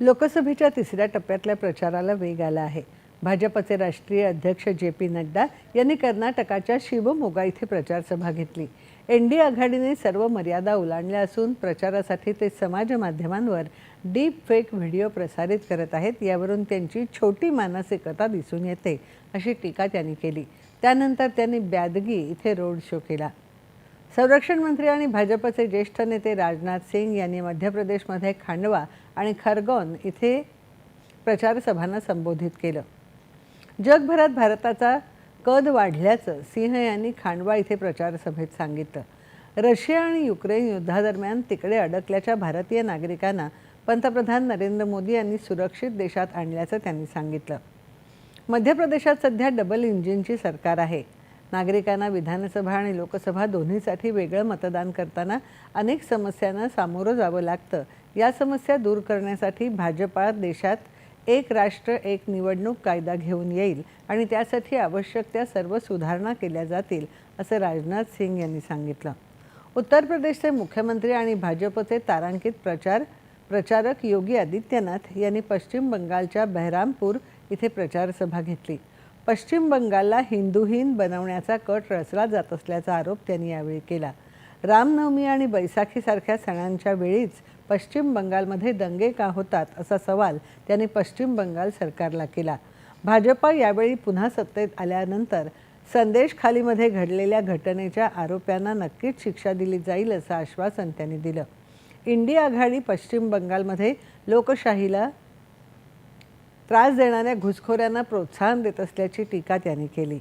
लोकसभेच्या तिसऱ्या टप्प्यातल्या प्रचाराला वेग आला आहे. भाजपचे राष्ट्रीय अध्यक्ष जे पी नड्डा यांनी कर्नाटकाच्या शिवमोगा इथे प्रचारसभा घेतली. एन डी आघाडीने सर्व मर्यादा ओलांडल्या असून प्रचारासाठी ते समाज माध्यमांवर डीप फेक व्हिडिओ प्रसारित करत आहेत यावरून त्यांची छोटी मानसिकता दिसून येते अशी टीका त्यांनी केली. त्यानंतर त्यांनी ब्यादगी इथे रोड शो केला. संरक्षण मंत्री आणि भाजपचे ज्येष्ठ नेते राजनाथ सिंग यांनी मध्य प्रदेशमध्ये खांडवा आणि खरगोन इथे प्रचारसभांना संबोधित केलं. जगभरात भारताचा कद वाढल्याचं सिंह यांनी खांडवा इथे प्रचारसभेत सांगितलं. रशिया आणि युक्रेन युद्धादरम्यान तिकडे अडकल्याच्या भारतीय नागरिकांना पंतप्रधान नरेंद्र मोदी यांनी सुरक्षित देशात आणल्याचं त्यांनी सांगितलं. मध्य प्रदेशात सध्या डबल इंजिनची सरकार आहे. नागरिकांना विधानसभा आणि लोकसभा दोन्हीसाठी वेगळं मतदान करताना अनेक समस्यांना सामोरं जावं लागतं. या समस्या दूर करण्यासाठी भाजपा देशात एक राष्ट्र एक निवडणूक कायदा घेऊन येईल आणि त्यासाठी आवश्यक त्या सर्व सुधारणा केल्या जातील असं राजनाथ सिंग यांनी सांगितलं. उत्तर प्रदेशचे मुख्यमंत्री आणि भाजपचे तारांकित प्रचार प्रचारक योगी आदित्यनाथ यांनी पश्चिम बंगालच्या बहरामपूर इथे प्रचारसभा घेतली. पश्चिम बंगालला हिंदूहीन बनवण्याचा कट रचला जात असल्याचा आरोप त्यांनी यावेळी केला. रामनवमी आणि बैसाखीसारख्या सणांच्या वेळीच पश्चिम बंगालमध्ये दंगे का होतात असा सवाल त्यांनी पश्चिम बंगाल सरकारला केला. भाजपा यावेळी पुन्हा सत्तेत आल्यानंतर संदेश खालीमध्ये घडलेल्या घटनेच्या आरोप्यांना नक्कीच शिक्षा दिली जाईल असं आश्वासन त्यांनी दिलं. इंडिया आघाडी पश्चिम बंगालमध्ये लोकशाहीला त्रास देणाऱ्या घुसखोऱ्यांना प्रोत्साहन देत असल्याची टीका त्यांनी केली.